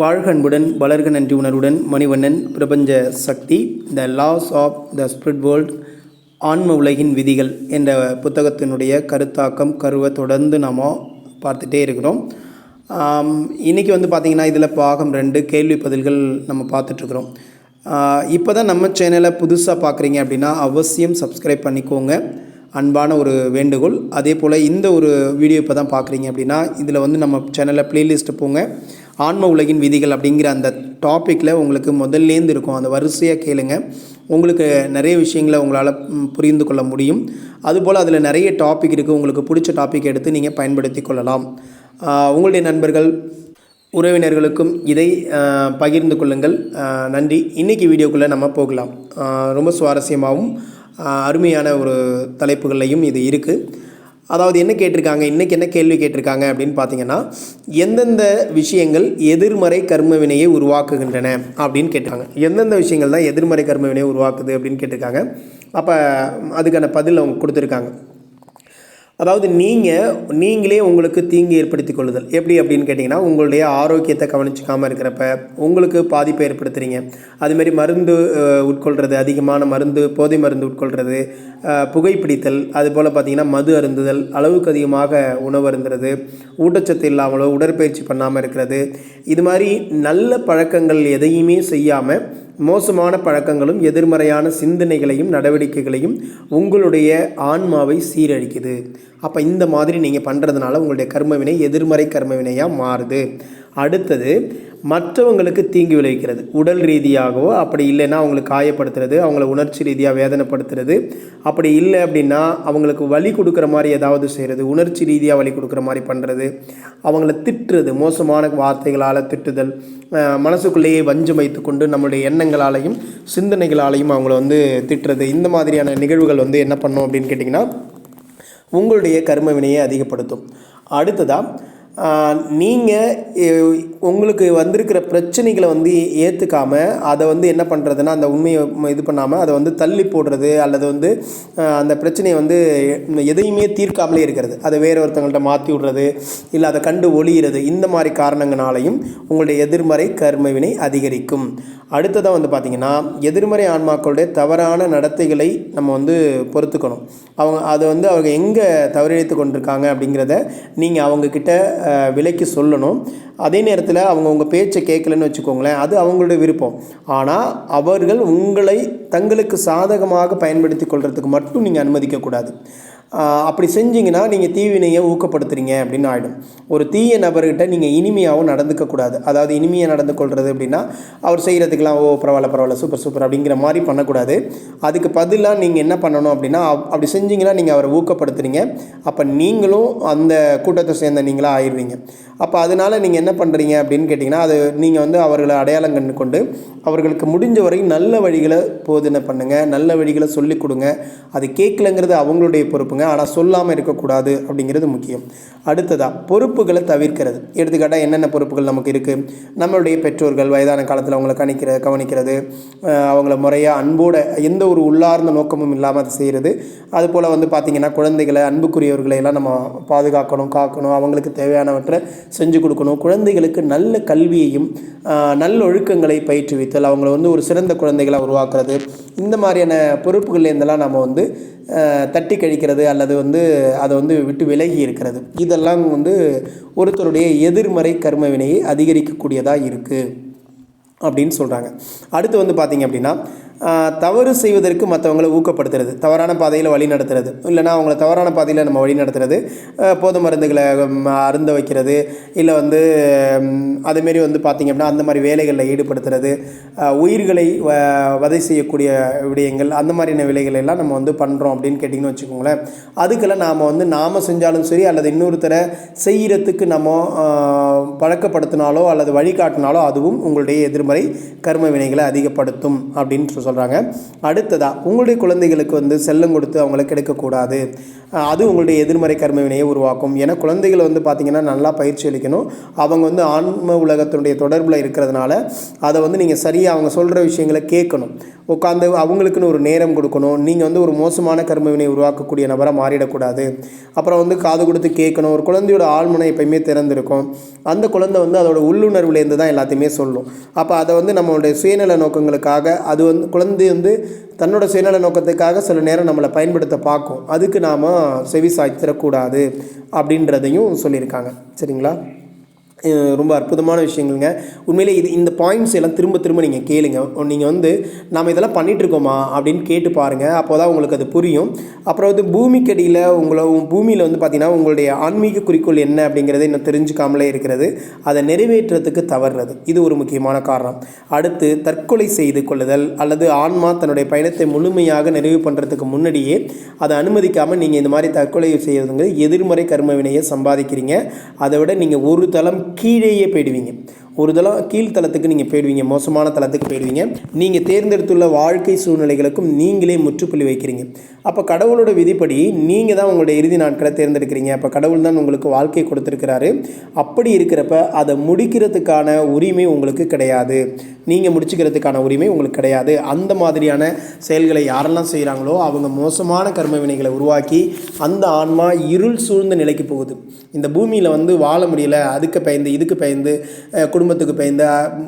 வாழ்கன்புடன் வளர்க நன்றி உணர்வுடன் மணிவண்ணன் பிரபஞ்ச சக்தி the laws of the spirit world ஆன்ம உலகின் விதிகள் என்ற புத்தகத்தினுடைய கருத்தாக்கம் கருவை தொடர்ந்து நாம் பார்த்துட்டே இருக்கிறோம். இன்றைக்கி இன்னைக்கு வந்து பார்த்திங்கன்னா இதில் பாகம் ரெண்டு கேள்வி பதில்கள் நம்ம பார்த்துட்ருக்குறோம் இப்போ தான் நம்ம சேனலை புதுசாக பார்க்குறீங்க அப்படின்னா அவசியம் சப்ஸ்கிரைப் பண்ணிக்கோங்க. அன்பான ஒரு வேண்டுகோள். அதே போல் இந்த ஒரு வீடியோ இப்போ தான் பார்க்குறீங்க அப்படின்னா இதில் வந்து நம்ம சேனலில் ப்ளேலிஸ்ட்டு போங்க. ஆன்ம உலகின் விதிகள் அப்படிங்கிற அந்த டாப்பிக்கில் உங்களுக்கு முதல்லேருந்து இருக்கும். அந்த வரிசையாக கேளுங்க. உங்களுக்கு நிறைய விஷயங்களை உங்களால் புரிந்து கொள்ள முடியும். அதுபோல் அதில் நிறைய டாபிக் இருக்குது உங்களுக்கு பிடிச்ச டாபிக் எடுத்து நீங்கள் பயன்படுத்தி கொள்ளலாம். உங்களுடைய நண்பர்கள் உறவினர்களுக்கும் இதை பகிர்ந்து கொள்ளுங்கள். நன்றி. இன்றைக்கி வீடியோக்குள்ளே நம்ம போகலாம். ரொம்ப சுவாரஸ்யமாகவும் அருமையான ஒரு தலைப்புகள்லையும் இது இருக்குது அதாவது என்ன கேட்டிருக்காங்க? இன்றைக்கி என்ன கேள்வி கேட்டிருக்காங்க அப்படின்னு பார்த்தீங்கன்னா எந்தெந்த விஷயங்கள் எதிர்மறை கர்ம வினையை உருவாக்குகின்றன அப்படின்னு கேட்டாங்க எந்தெந்த விஷயங்கள் தான் எதிர்மறை கர்ம வினையை உருவாக்குது அப்படின்னு கேட்டிருக்காங்க. அப்போ அதுக்கான பதில் அவங்க கொடுத்துருக்காங்க. அதாவது நீங்கள் நீங்களே உங்களுக்கு தீங்கு ஏற்படுத்தி கொள்ளுதல் எப்படி அப்படின்னு கேட்டிங்கன்னா உங்களுடைய ஆரோக்கியத்தை கவனிச்சிக்காமல் இருக்கிறப்ப உங்களுக்கு பாதிப்பை ஏற்படுத்துறீங்க. அதுமாரி மருந்து உட்கொள்கிறது அதிகமான மருந்து போதை மருந்து உட்கொள்கிறது புகைப்பிடித்தல் அதுபோல் பார்த்திங்கன்னா மது அருந்துதல் அளவுக்கு அதிகமாக உணவு அருந்துறது ஊட்டச்சத்து இல்லாமலோ உடற்பயிற்சி பண்ணாமல் இருக்கிறது. இது மாதிரி நல்ல பழக்கங்கள் எதையுமே செய்யாமல் மோசமான பழக்கங்களும் எதிர்மறையான சிந்தனைகளையும் நடவடிக்கைகளையும் உங்களுடைய ஆன்மாவை சீரழிக்குது. அப்போ இந்த மாதிரி நீங்கள் பண்ணுறதுனால உங்களுடைய கர்மவினை எதிர்மறை கர்மவினையாக மாறுது. அடுத்தது மற்றவங்களுக்கு தீங்கு விளைவிக்கிறது. உடல் ரீதியாகவோ அப்படி இல்லைன்னா அவங்களுக்கு காயப்படுத்துறது அவங்கள உணர்ச்சி ரீதியாக வேதனைப்படுத்துறது. அப்படி இல்லை அப்படின்னா அவங்களுக்கு வலி கொடுக்குற மாதிரி ஏதாவது செய்கிறது உணர்ச்சி ரீதியாக வலி கொடுக்குற மாதிரி பண்ணுறது அவங்கள திட்டுறது மோசமான வார்த்தைகளால் திட்டுதல் மனசுக்குள்ளேயே வஞ்சம் வைத்துக்கொண்டு நம்மளுடைய எண்ணங்களாலையும் சிந்தனைகளாலையும் அவங்கள வந்து திட்டுறது இந்த மாதிரியான நிகழ்வுகள் வந்து என்ன பண்ணும் அப்படின்னு கேட்டிங்கன்னா உங்களுடைய கர்ம வினையை அதிகப்படுத்தும். அடுத்ததாக நீங்கள் உங்களுக்கு வந்திருக்கிற பிரச்சனைகளை வந்து ஏற்றுக்காமல் அதை வந்து என்ன பண்ணுறதுன்னா அந்த உண்மையை இது பண்ணாமல் அதை வந்து தள்ளி போடுறது அல்லது வந்து அந்த பிரச்சனையை வந்து எதையுமே தீர்க்காமலே இருக்கிறது. அதை வேறு ஒருத்தவங்கள்ட்ட மாற்றி விடுறது இல்லை அதை கண்டு ஒளியிறது இந்த மாதிரி காரணங்களாலையும் உங்களுடைய எதிர்மறை கர்மவினை அதிகரிக்கும். அடுத்ததாக வந்து பார்த்திங்கன்னா எதிர்மறை ஆன்மாக்களுடைய தவறான நடத்தைகளை நம்ம வந்து பொறுத்துக்கணும். அவங்க அதை வந்து அவங்க எங்கே தவறிழைத்து கொண்டிருக்காங்க அப்படிங்கிறத நீங்கள் அவங்கக்கிட்ட விலைக்கு சொல்லணும். அதே நேரத்தில் அவங்க உங்கள் பேச்சை கேட்கலன்னு வச்சுக்கோங்களேன் அது அவங்களுடைய விருப்பம். ஆனால் அவர்கள் உங்களை தங்களுக்கு சாதகமாக பயன்படுத்தி கொள்றதுக்கு மட்டும் நீங்கள் அனுமதிக்கக்கூடாது அப்படி செஞ்சிங்கன்னா நீங்கள் தீவினையை ஊக்கப்படுத்துறீங்க அப்படின்னு ஆகிடும் ஒரு தீய நபர்கிட்ட நீங்கள் இனிமையாகவும் நடந்துக்கக்கூடாது அதாவது இனிமையாக நடந்து கொள்வது அப்படின்னா அவர் செய்கிறதுக்கெலாம் ஓ பரவாயில்ல பரவாயில்ல சூப்பர் சூப்பர் அப்படிங்கிற மாதிரி பண்ணக்கூடாது. அதுக்கு பதிலாக நீங்கள் என்ன பண்ணணும் அப்படின்னா அப்- அப்படி செஞ்சிங்கன்னா நீங்கள் அவரை ஊக்கப்படுத்துறீங்க. அப்போ நீங்களும் அந்த கூட்டத்தை சேர்ந்த நீங்களாக ஆயிடுவீங்க. அப்போ அதனால் நீங்கள் என்ன பண்ணுறீங்க அப்படின்னு கேட்டிங்கன்னா அது நீங்கள் வந்து அவர்களை அடையாளம் கண்டு கொண்டு அவர்களுக்கு முடிஞ்ச வரை நல்ல வழிகளை போதனை பண்ணுங்கள் நல்ல வழிகளை சொல்லிக் கொடுங்க. அது கேட்கலங்கிறது அவங்களுடைய பொறுப்புங்க. ஆனால் சொல்லாமல் இருக்கக்கூடாது அப்படிங்கிறது முக்கியம். அடுத்ததாக பொறுப்புகளை தவிர்க்கிறது. எடுத்துக்காட்டால் என்னென்ன பொறுப்புகள் நமக்கு இருக்குது நம்மளுடைய பெற்றோர்கள் வயதான காலத்தில் அவங்கள கணிக்கிற கவனிக்கிறது அவங்கள முறையாக அன்போட எந்த ஒரு உள்ளார்ந்த நோக்கமும் இல்லாமல் அதை செய்கிறது அதுபோல் வந்து பார்த்திங்கன்னா குழந்தைகளை அன்புக்குரியவர்களை எல்லாம் நம்ம பாதுகாக்கணும் காக்கணும். அவங்களுக்கு தேவையானவற்றை செஞ்சு கொடுக்கணும். குழந்தைகளுக்கு நல்ல கல்வியையும் நல்ல ஒழுக்கங்களை பயிற்றுவித்தல் அவங்கள வந்து ஒரு சிறந்த குழந்தைகளை உருவாக்குறது இந்த மாதிரியான பொறுப்புகள்லேருந்தெல்லாம் நம்ம வந்து தட்டி கழிக்கிறது அல்லது வந்து அதை வந்து விட்டு விலகி இருக்கிறது. இதெல்லாம் வந்து ஒருத்தருடைய எதிர்மறை கர்ம வினையை அதிகரிக்கக்கூடியதாக இருக்குது அப்படின்னு சொல்கிறாங்க அடுத்து வந்து பார்த்திங்க அப்படின்னா தவறு செய்வதற்கு மற்றவங்களை ஊக்கப்படுத்துறது. தவறான பாதையில் வழி நடத்துறது. இல்லைனா அவங்கள தவறான பாதையில் நம்ம வழி நடத்துறது. போதை மருந்துகளை அருந்த வைக்கிறது. இல்லை வந்து அதுமாரி வந்து பார்த்திங்க அப்படின்னா அந்த மாதிரி வேலைகளில் ஈடுபடுத்துறது. உயிர்களை வ- வதை செய்யக்கூடிய விடயங்கள் அந்த மாதிரியான வேலைகள் எல்லாம் நம்ம வந்து பண்ணுறோம் அப்படின்னு கேட்டிங்கன்னு வச்சுக்கோங்களேன். அதுக்கெல்லாம் நாம் வந்து நாம் செஞ்சாலும் சரி அல்லது இன்னொருத்தரை செய்கிறதுக்கு நம்ம பழக்கப்படுத்தினாலோ அல்லது வழிகாட்டினாலோ அதுவும் உங்களுடைய எதிர்மறை கர்ம வினைகளை அதிகப்படுத்தும் அப்படின்னு சொல்கிறாங்க அடுத்ததாக உங்களுடைய குழந்தைகளுக்கு வந்து செல்லம் கொடுத்து அவங்கள கிடைக்கக்கூடாது. அது உங்களுடைய எதிர்மறை கர்ம வினையை உருவாக்கும். ஏன்னா குழந்தைகளை வந்து பார்த்திங்கன்னா நல்லா பயிற்சி அளிக்கணும். அவங்க வந்து ஆன்ம உலகத்தினுடைய தொடர்பில் இருக்கிறதுனால அதை வந்து நீங்கள் சரியாக அவங்க சொல்கிற விஷயங்களை கேட்கணும். உட்காந்து அவங்களுக்குன்னு ஒரு நேரம் கொடுக்கணும். நீங்கள் வந்து ஒரு மோசமான கர்மவினை உருவாக்கக்கூடிய நபராக மாறிடக்கூடாது. அப்புறம் வந்து காது கொடுத்து கேட்கணும். ஒரு குழந்தையோட ஆழ்மனை எப்பயுமே திறந்திருக்கும். அந்த குழந்தை வந்து அதோட உள்ளுணர்வுலேருந்து தான் எல்லாத்தையுமே சொல்லும். அப்போ அதை வந்து நம்மளுடைய சுயநல நோக்கங்களுக்காக அது வந்து குழந்தை வந்து தன்னோட சுயநல நோக்கத்துக்காக சில நேரம் நம்மளை பயன்படுத்த பார்க்கும். அதுக்கு நாம் செவி சாய்த்திடக்கூடாது அப்படின்றதையும் சொல்லியிருக்காங்க. சரிங்களா? ரொம்ப அற்புதமான விஷயங்களுங்க. உண்மையிலே இது இந்த பாயிண்ட்ஸ் எல்லாம் திரும்ப திரும்ப நீங்கள் கேளுங்க. நீங்கள் வந்து நாம் இதெல்லாம் பண்ணிகிட்ருக்கோமா இருக்கோமா அப்படின்னு கேட்டு பாருங்கள் அப்போ தான் உங்களுக்கு அது புரியும். அப்புறம் வந்து பூமிக்கடியில் உங்களை பூமியில் வந்து பார்த்திங்கன்னா உங்களுடைய ஆன்மீக குறிக்கோள் என்ன? அப்படிங்கிறத இன்னும் தெரிஞ்சுக்காமலே இருக்கிறது. அதை நிறைவேற்றுறதுக்கு தவறுறது. இது ஒரு முக்கியமான காரணம். அடுத்து தற்கொலை செய்து கொள்ளுதல் அல்லது ஆன்மா தன்னுடைய பயணத்தை முழுமையாக நிறைவு பண்ணுறதுக்கு முன்னாடியே அதை அனுமதிக்காமல் நீங்கள் இந்த மாதிரி தற்கொலை செய்யறதுங்க எதிர்மறை கர்ம வினையை சம்பாதிக்கிறீங்க. அதை விட நீங்கள் ஒரு தளம் கீழேயே போயிடுவீங்க ஒரு தளம் கீழ்த்தளத்துக்கு நீங்கள் போயிடுவீங்க மோசமான தளத்துக்கு போயிடுவீங்க. நீங்கள் தேர்ந்தெடுத்துள்ள வாழ்க்கை சூழ்நிலைகளுக்கும் நீங்களே முற்றுப்புள்ளி வைக்கிறீங்க. அப்போ கடவுளோட விதிப்படி நீங்கள் தான் உங்களுடைய இறுதி நாட்களை தேர்ந்தெடுக்கிறீங்க. அப்போ கடவுள் தான் உங்களுக்கு வாழ்க்கை கொடுத்துருக்கிறாரு. அப்படி இருக்கிறப்ப அதை முடிக்கிறதுக்கான உரிமை உங்களுக்கு கிடையாது. நீங்கள் முடிச்சுக்கிறதுக்கான உரிமை உங்களுக்கு கிடையாது. அந்த மாதிரியான செயல்களை யாரெல்லாம் செய்கிறாங்களோ அவங்க மோசமான கர்ம வினைகளை உருவாக்கி அந்த ஆன்மா இருள் சூழ்ந்த நிலைக்கு போகுது. இந்த பூமியில் வந்து வாழ முடியல அதுக்கு பயந்து இதுக்கு பயந்து குடும்ப குடும்பத்துக்கு பயந்து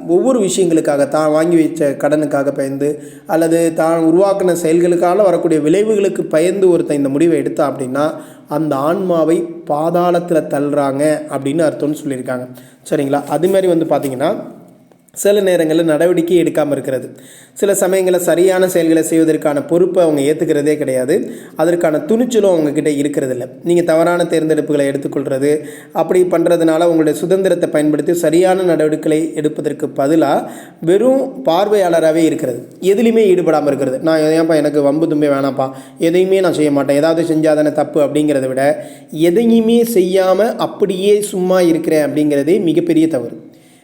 ஒவ்வொரு விஷயங்களுக்காக தான் வாங்கி வைத்த கடனுக்காக பயந்து அல்லது தான் உருவாக்கின செயல்களுக்காக வரக்கூடிய விளைவுகளுக்கு பயந்து ஒருத்தன் இந்த முடிவை எடுத்தா அப்படின்னா அந்த ஆன்மாவை பாதாளத்தில் தள்ளுறாங்க அப்படின்னு அர்த்தம்னு சொல்லியிருக்காங்க. சரிங்களா? அதுமாரி வந்து பார்த்திங்கன்னா சில நேரங்களில் நடவடிக்கை எடுக்காமல் இருக்கிறது. சில சமயங்களில் சரியான செயல்களை செய்வதற்கான பொறுப்பை அவங்க ஏற்றுக்கிறதே கிடையாது. அதற்கான துணிச்சலும் அவங்கக்கிட்ட இருக்கிறதில்ல. நீங்கள் தவறான தேர்ந்தெடுப்புகளை எடுத்துக்கொள்கிறது அப்படி பண்ணுறதுனால உங்களுடைய சுதந்திரத்தை பயன்படுத்தி சரியான நடவடிக்கைகளை எடுப்பதற்கு பதிலாக வெறும் பார்வையாளராகவே இருக்கிறது. எதுலேயுமே ஈடுபடாமல் இருக்கிறது. நான் ஏன்ப்பா எனக்கு வம்பு தும்பே வேணாம்ப்பா. எதையுமே நான் செய்ய மாட்டேன். ஏதாவது செஞ்சால் தானே தப்பு அப்படிங்கிறத விட எதையுமே செய்யாமல் அப்படியே சும்மா இருக்கிறேன் அப்படிங்கிறதே மிகப்பெரிய தவறு.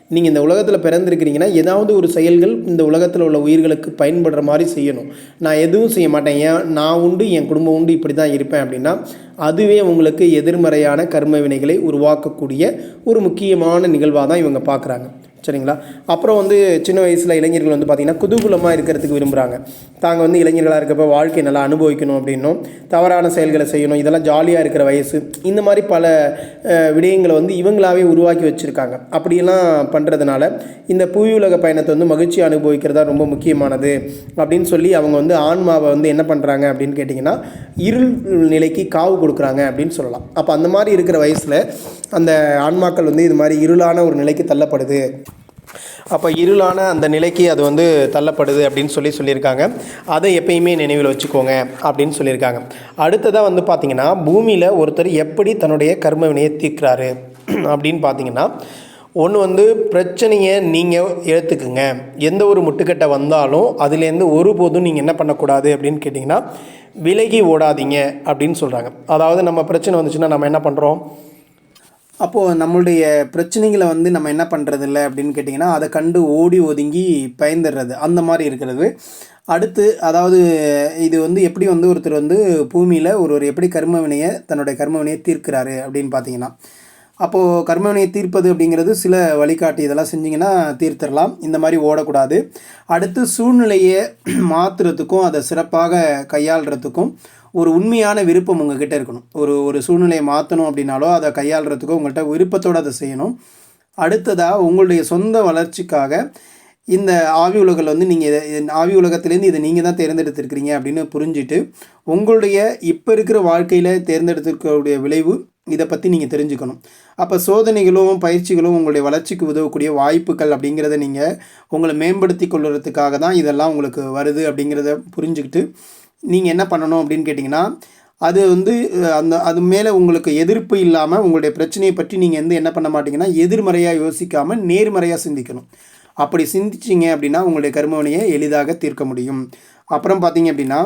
நீங்கள் இந்த உலகத்தில் பிறந்திருக்கிறீங்கன்னா ஏதாவது ஒரு செயல்கள் இந்த உலகத்தில் உள்ள உயிர்களுக்கு பயன்படுற மாதிரி செய்யணும். நான் எதுவும் செய்ய மாட்டேன். ஏன்? நான் உண்டு என் குடும்பம் உண்டு இப்படி தான் இருப்பேன் அப்படின்னா அதுவே உங்களுக்கு எதிர்மறையான கர்ம வினைகளை உருவாக்கக்கூடிய ஒரு முக்கியமான நிகழ்வாக தான் இவங்க பார்க்குறாங்க. சரிங்களா? அப்புறம் வந்து சின்ன வயசில் இளைஞர்கள் வந்து பார்த்திங்கன்னா குதூகுலமாக இருக்கிறதுக்கு விரும்புகிறாங்க தாங்க வந்து இளைஞர்களாக இருக்கப்போ வாழ்க்கை நல்லா அனுபவிக்கணும் அப்படின்னும் தவறான செயல்களை செய்யணும் இதெல்லாம் ஜாலியாக இருக்கிற வயசு இந்த மாதிரி பல விடயங்களை வந்து இவங்களாவே உருவாக்கி வச்சுருக்காங்க. அப்படியெல்லாம் பண்ணுறதுனால இந்த புவி உலக பயணத்தை வந்து மகிழ்ச்சி அனுபவிக்கிறதா ரொம்ப முக்கியமானது அப்படின்னு சொல்லி அவங்க வந்து ஆன்மாவை வந்து என்ன பண்ணுறாங்க அப்படின்னு கேட்டிங்கன்னா இருள் நிலைக்கு காவு கொடுக்குறாங்க அப்படின்னு சொல்லலாம். அப்போ அந்த மாதிரி இருக்கிற வயசில் அந்த ஆன்மாக்கள் வந்து இது மாதிரி இருளான ஒரு நிலைக்கு தள்ளப்படுது. அப்போ இருளான அந்த நிலைக்கு அது வந்து தள்ளப்படுது அப்படின்னு சொல்லி சொல்லியிருக்காங்க. அதை எப்பயுமே நினைவில் வச்சுக்கோங்க அப்படின்னு சொல்லியிருக்காங்க. அடுத்ததாக வந்து பார்த்திங்கன்னா பூமியில் ஒருத்தர் எப்படி தன்னுடைய கர்ம வினையை தீர்க்கிறாரு? அப்படின்னு பார்த்தீங்கன்னா ஒன்று வந்து பிரச்சனையை நீங்கள் எடுத்துக்குங்க. எந்த ஒரு முட்டுக்கட்டை வந்தாலும் அதுலேருந்து ஒருபோதும் நீங்கள் என்ன பண்ணக்கூடாது அப்படின்னு கேட்டிங்கன்னா விலகி ஓடாதீங்க அப்படின்னு சொல்கிறாங்க அதாவது நம்ம பிரச்சனை வந்துச்சுன்னா நம்ம என்ன பண்ணுறோம் அப்போது நம்மளுடைய பிரச்சனைகளை வந்து நம்ம என்ன பண்ணுறதில்ல அப்படின்னு கேட்டிங்கன்னா அதை கண்டு ஓடி ஒதுங்கி பயந்துடுறது அந்த மாதிரி இருக்கிறது. அடுத்து அதாவது இது வந்து எப்படி வந்து ஒருத்தர் வந்து பூமியில் ஒருவர் எப்படி கர்ம வினையை தன்னுடைய கர்ம வினையை தீர்க்கிறாரு அப்படின்னு பார்த்தீங்கன்னா அப்போது கர்ம வினையை தீர்ப்பது அப்படிங்கிறது சில வழிகாட்டி இதெல்லாம் செஞ்சிங்கன்னா தீர்த்திடலாம் இந்த மாதிரி ஓடக்கூடாது. அடுத்து சூழ்நிலையை மாற்றுறதுக்கும் அதை சிறப்பாக கையாளுறதுக்கும் ஒரு உண்மையான விருப்பம் உங்ககிட்ட இருக்கணும். ஒரு ஒரு சூழ்நிலையை மாற்றணும் அப்படின்னாலோ அதை கையாளுறதுக்கோ உங்கள்கிட்ட விருப்பத்தோடு அதை செய்யணும். அடுத்ததாக உங்களுடைய சொந்த வளர்ச்சிக்காக இந்த ஆவி உலகில் வந்து நீங்கள் இதை ஆவி உலகத்துலேருந்து இதை நீங்கள் தான் தேர்ந்தெடுத்திருக்கிறீங்க அப்படின்னு புரிஞ்சுட்டு உங்களுடைய இப்போ இருக்கிற வாழ்க்கையில் தேர்ந்தெடுத்திருக்கக்கூடிய விளைவு இதை பற்றி நீங்கள் தெரிஞ்சுக்கணும். அப்போ சோதனைகளும் பயிற்சிகளும் உங்களுடைய வளர்ச்சிக்கு உதவக்கூடிய வாய்ப்புகள் அப்படிங்கிறத நீங்கள் உங்களை மேம்படுத்தி கொள்வதுக்காக தான் இதெல்லாம் உங்களுக்கு வருது அப்படிங்கிறத புரிஞ்சுக்கிட்டு நீங்கள் என்ன பண்ணணும் அப்படின்னு கேட்டிங்கன்னா அது வந்து அந்த அது மேலே உங்களுக்கு எதிர்ப்பு இல்லாமல் உங்களுடைய பிரச்சனையை பற்றி நீங்கள் வந்து என்ன பண்ண மாட்டிங்கன்னா எதிர்மறையாக யோசிக்காமல் நேர்மறையாக சிந்திக்கணும். அப்படி சிந்திச்சிங்க அப்படின்னா உங்களுடைய கர்மவினையை எளிதாக தீர்க்க முடியும். அப்புறம் பார்த்தீங்க அப்படின்னா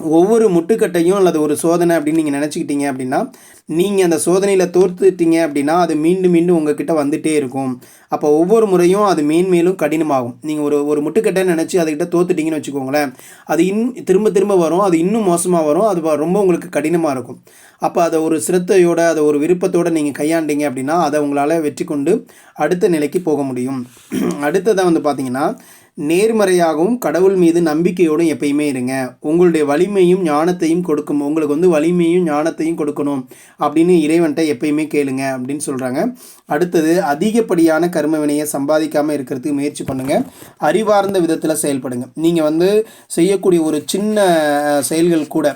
ஒவ்வொரு முட்டுக்கட்டையும் அல்லது ஒரு சோதனை அப்படின்னு நீங்கள் நினச்சிக்கிட்டீங்க அப்படின்னா நீங்கள் அந்த சோதனையில் தோர்த்துட்டீங்க அப்படின்னா அது மீண்டும் மீண்டும் உங்ககிட்ட வந்துகிட்டே இருக்கும். அப்போ ஒவ்வொரு முறையும் அது மேன்மேலும் கடினமாகும். நீங்கள் ஒரு ஒரு முட்டுக்கட்டை நினச்சி அதுக்கிட்ட தோத்துட்டிங்கன்னு வச்சுக்கோங்களேன் அது இன் திரும்ப திரும்ப வரும் அது இன்னும் மோசமாக வரும் அது ரொம்ப உங்களுக்கு கடினமாக இருக்கும். அப்போ அதை ஒரு சிரத்தையோட அதை ஒரு விருப்பத்தோடு நீங்கள் கையாண்டீங்க அப்படின்னா அதை உங்களால் வெற்றி கொண்டு அடுத்த நிலைக்கு போக முடியும். அடுத்ததாக வந்து பார்த்திங்கன்னா நேர்மறையாகவும் கடவுள் மீது நம்பிக்கையோடும் எப்பயுமே இருங்க. உங்களுடைய வலிமையும் ஞானத்தையும் கொடுக்கும். உங்களுக்கு வந்து வலிமையும் ஞானத்தையும் கொடுக்கணும் அப்படின்னு இறைவன்ட்ட எப்பயுமே கேளுங்க அப்படின்னு சொல்கிறாங்க அடுத்தது அதிகப்படியான கர்ம வினையை சம்பாதிக்காமல் இருக்கிறதுக்கு முயற்சி பண்ணுங்கள் அறிவார்ந்த விதத்தில் செயல்படுங்க. நீங்கள் வந்து செய்யக்கூடிய ஒரு சின்ன செயல்கள் கூட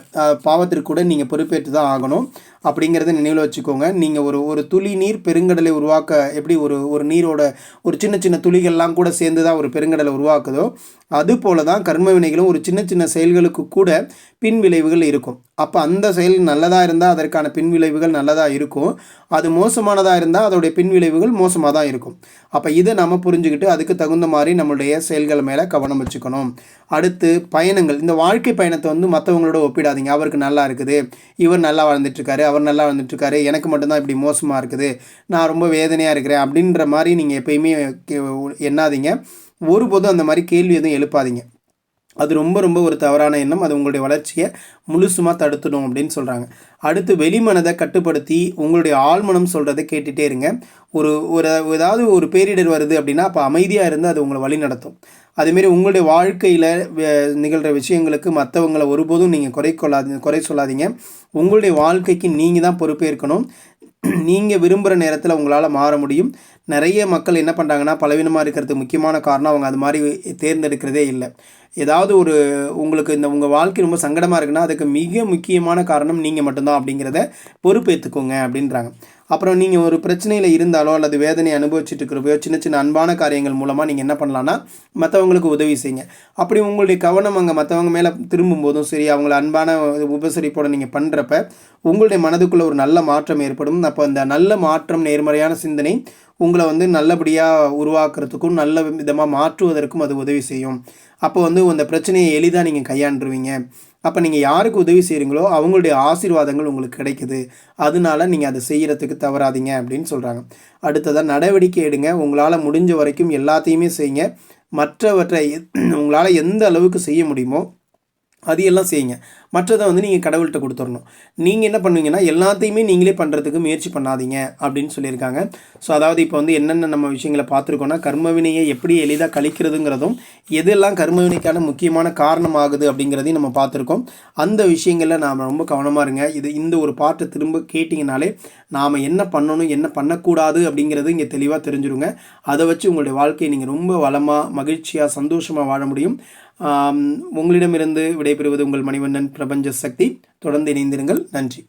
பாவத்திற்கு கூட நீங்கள் பொறுப்பேற்று தான் ஆகணும். அப்படிங்கிறத நினைவில் வச்சுக்கோங்க. நீங்கள் ஒரு ஒரு துளி நீர் பெருங்கடலை உருவாக்க எப்படி ஒரு ஒரு நீரோட ஒரு சின்ன சின்ன துளிகள்லாம் கூட சேர்ந்து தான் ஒரு பெருங்கடலை உருவாக்குதோ அதுபோல தான் கர்ம வினைகளும் ஒரு சின்ன சின்ன செயல்களுக்கு கூட பின் விளைவுகள் இருக்கும். அப்போ அந்த செயல் நல்லதாக இருந்தால் அதற்கான பின் விளைவுகள் நல்லதாக இருக்கும். அது மோசமானதாக இருந்தால் அதோடைய பின் விளைவுகள் மோசமாக தான் இருக்கும். அப்போ இதை நம்ம புரிஞ்சுக்கிட்டு அதுக்கு தகுந்த மாதிரி நம்மளுடைய செயல்கள் மேலே கவனம் வச்சுக்கணும். அடுத்து பயணங்கள். இந்த வாழ்க்கை பயணத்தை வந்து மற்றவங்களோட ஒப்பிடாதீங்க. அவருக்கு நல்லா இருக்குது. இவர் நல்லா வாழ்ந்துட்டுருக்காரு. அவர் நல்லா வாழ்ந்துட்டுருக்காரு. எனக்கு மட்டும்தான் இப்படி மோசமாக இருக்குது. நான் ரொம்ப வேதனையாக இருக்கிறேன் அப்படின்ற மாதிரி நீங்கள் எப்பயுமே எண்ணாதீங்க. ஒருபோதும் அந்த மாதிரி கேள்வி எதுவும் எழுப்பாதீங்க. அது ரொம்ப ரொம்ப ஒரு தவறான எண்ணம். அது உங்களுடைய வளர்ச்சியை முழுசுமாக தடுத்துடும் அப்படின்னு சொல்கிறாங்க அடுத்து வெளிமனதை கட்டுப்படுத்தி உங்களுடைய ஆழ்மனம் சொல்கிறத கேட்டுகிட்டே இருங்க. ஒரு ஒரு ஏதாவது ஒரு பேரிடர் வருது அப்படின்னா அப்போ அமைதியாக இருந்து அது உங்களை வழி நடத்தும். அதேமாரி உங்களுடைய வாழ்க்கையில் நிகழ்கிற விஷயங்களுக்கு மற்றவங்களை ஒருபோதும் நீங்கள் குறை கொள்ளாதீங்க குறை சொல்லாதீங்க. உங்களுடைய வாழ்க்கைக்கு நீங்கள் தான் பொறுப்பேற்கணும். நீங்கள் விரும்புகிற நேரத்தில் உங்களால் மாற முடியும். நிறைய மக்கள் என்ன பண்ணுறாங்கன்னா பலவீனமாக இருக்கிறதுக்கு முக்கியமான காரணம் அவங்க அது மாதிரி தேர்ந்தெடுக்கிறதே இல்லை. ஏதாவது ஒரு உங்களுக்கு இந்த உங்கள் வாழ்க்கை ரொம்ப சங்கடமாக இருக்குன்னா அதுக்கு மிக முக்கியமான காரணம் நீங்கள் மட்டும்தான் அப்படிங்கிறத பொறுப்பேற்றுக்கோங்க அப்படின்றாங்க. அப்புறம் நீங்கள் ஒரு பிரச்சனையில் இருந்தாலோ அல்லது வேதனை அனுபவிச்சுட்டு இருக்கிறப்போ சின்ன சின்ன அன்பான காரியங்கள் மூலமாக நீங்கள் என்ன பண்ணலான்னா மற்றவங்களுக்கு உதவி செய்யுங்க. அப்படி உங்களுடைய கவனம் அங்கே மற்றவங்க மேலே திரும்பும் போதும் சரி அவங்கள அன்பான உபசரிப்போடு நீங்கள் பண்ணுறப்ப உங்களுடைய மனதுக்குள்ள ஒரு நல்ல மாற்றம் ஏற்படும். அப்போ அந்த நல்ல மாற்றம் நேர்மறையான சிந்தனை உங்களை வந்து நல்லபடியாக உருவாக்குறதுக்கும் நல்ல விதமாக மாற்றுவதற்கும் அது உதவி செய்யும். அப்போ வந்து அந்த பிரச்சனையை எளிதாக நீங்கள் கையாண்டுருவீங்க. அப்போ நீங்கள் யாருக்கு உதவி செய்கிறீங்களோ அவங்களுடைய ஆசீர்வாதங்கள் உங்களுக்கு கிடைக்குது. அதனால நீங்கள் அதை செய்கிறதுக்கு தவறாதீங்க அப்படின்னு சொல்கிறாங்க அடுத்ததாக நடவடிக்கை எடுங்க. உங்களால் முடிஞ்ச வரைக்கும் எல்லாத்தையுமே செய்யுங்க. மற்றவற்றை உங்களால் எந்த அளவுக்கு செய்ய முடியுமோ அது எல்லாம் செய்யுங்க. மற்றதை வந்து நீங்கள் கடவுள்கிட்ட கொடுத்துடணும். நீங்கள் என்ன பண்ணுவீங்கன்னா எல்லாத்தையுமே நீங்களே பண்ணுறதுக்கு முயற்சி பண்ணாதீங்க அப்படின்னு சொல்லியிருக்காங்க. ஸோ அதாவது இப்போ வந்து என்னென்ன நம்ம விஷயங்களை பார்த்துருக்கோன்னா கர்மவினையை எப்படி எளிதாக கழிக்கிறதுங்கிறதும் எதெல்லாம் கர்மவினைக்கான முக்கியமான காரணமாகுது அப்படிங்கிறதையும் நம்ம பார்த்துருக்கோம். அந்த விஷயங்களில் நாம் ரொம்ப கவனமாக இருங்க. இது இந்த ஒரு பாட்டை திரும்ப கேட்டிங்கனாலே நாம் என்ன பண்ணணும் என்ன பண்ணக்கூடாது அப்படிங்கிறது இங்கே தெளிவாக தெரிஞ்சிருங்க. அதை வச்சு உங்களுடைய வாழ்க்கையை நீங்கள் ரொம்ப வளமாக மகிழ்ச்சியாக சந்தோஷமாக வாழ முடியும். உங்களிடமிருந்து விடைபெறுவது உங்கள் மணிவண்ணன் பிரபஞ்ச சக்தி. தொடர்ந்து இணைந்திருங்கள். நன்றி.